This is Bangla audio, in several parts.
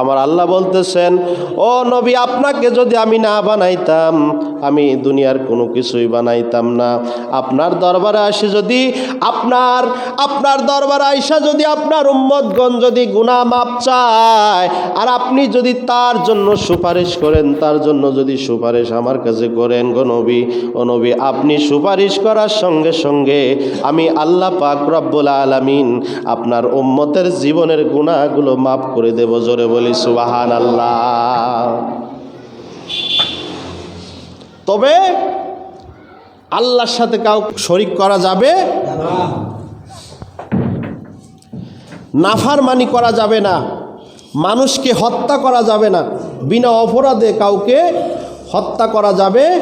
আমার আল্লাহ বলতেছেন, ও নবী, আপনাকে যদি আমি না বানাইতাম, আমি দুনিয়ার কোনো কিছুই বানাইতাম না। আপনার দরবারে আসে যদি, আপনার আপনার দরবারে আইসা যদি আপনার উম্মতগণ যদি গুণা মাপ চায়, আর আপনি যদি তার জন্য সুপারিশ করেন, তার জন্য যদি সুপারিশ আমার কাছে করেন গো নবী, ও নবী, আপনি সুপারিশ করার সঙ্গে সঙ্গে আমি আল্লাহ পাক রব্বুল আলামিন আপনার উম্মতের জীবনের গুণাগুলো মাফ করে দেব জোরে বলি। সুবাহান আল্লাহ তবে আল্লাহর সাথে কাউ শরিক করা যাবে? নাফারমানি করা যাবে না। মানুষকে হত্যা করা যাবে না। বিনা অপরাধে কাউকে হত্যা করা যাবে।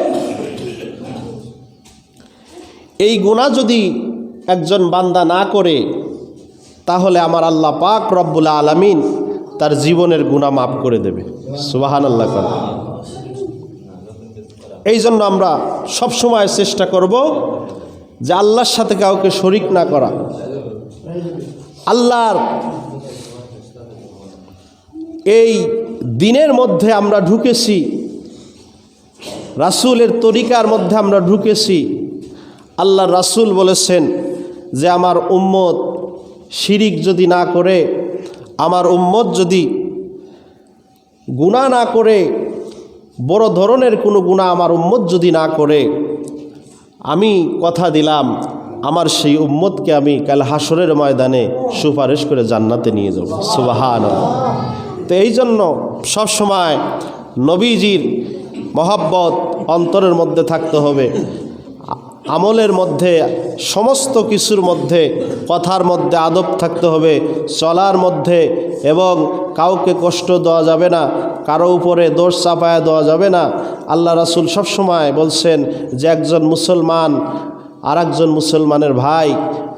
এই গুণা যদি একজন বান্দা না করে, তাহলে আমার আল্লাহ পাক রব্বুল আলামিন তার জীবনের গুণা মাফ করে দেবে। সুবাহান আল্লাহ করে। এই জন্য আমরা সবসময় চেষ্টা করব যে আল্লাহর সাথে কাউকে শরিক না করা। আল্লাহর এই দিনের মধ্যে আমরা ঢুকেছি, রাসূলের তরিকার মধ্যে আমরা ঢুকেছি আল্লাহ রাসূল বলেছেন যে আমার উম্মত শিরিক যদি না করে আমার উম্মত যদি গুণা না করে, বড় ধরনের কোনো গুণা আমার উম্মত যদি না করে, আমি কথা দিলাম, আমার সেই উম্মতকে আমি কাল হাসরের ময়দানে সুপারিশ করে জান্নাতে নিয়ে যাব। সুবাহান তো এই জন্য সবসময় নবীজির মহাব্বত অন্তরের মধ্যে থাকতে হবে। আমলের মধ্যে, সমস্ত কিছুর মধ্যে, কথার মধ্যে আদব থাকতে হবে, চলার মধ্যে, এবং কাউকে কষ্ট দেওয়া যাবে না, কারও উপরে দোষ চাপায়া দেওয়া যাবে না। আল্লাহ রাসুল সবসময় বলছেন যে, একজন মুসলমান আর একজন মুসলমানের ভাই,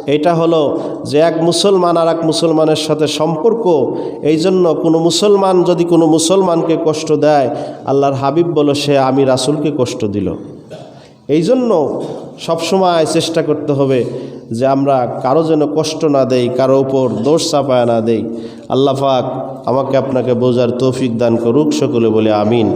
এটা হলো যে, এক মুসলমান আর এক মুসলমানের সাথে সম্পর্ক এই জন্য কোনো মুসলমান যদি কোনো মুসলমানকে কষ্ট দেয়, আল্লাহর হাবিব বলো সে, আমি রাসুলকে কষ্ট দিল। এই জন্য সবসময় চেষ্টা করতে হবে যে আমরা কারও যেন কষ্ট না দেই, কারও ওপর দোষ চাপায় না দেই। আল্লাহ আমাকে আপনাকে বোঝার তৌফিক দান করুক, সকলে বলে আমিন।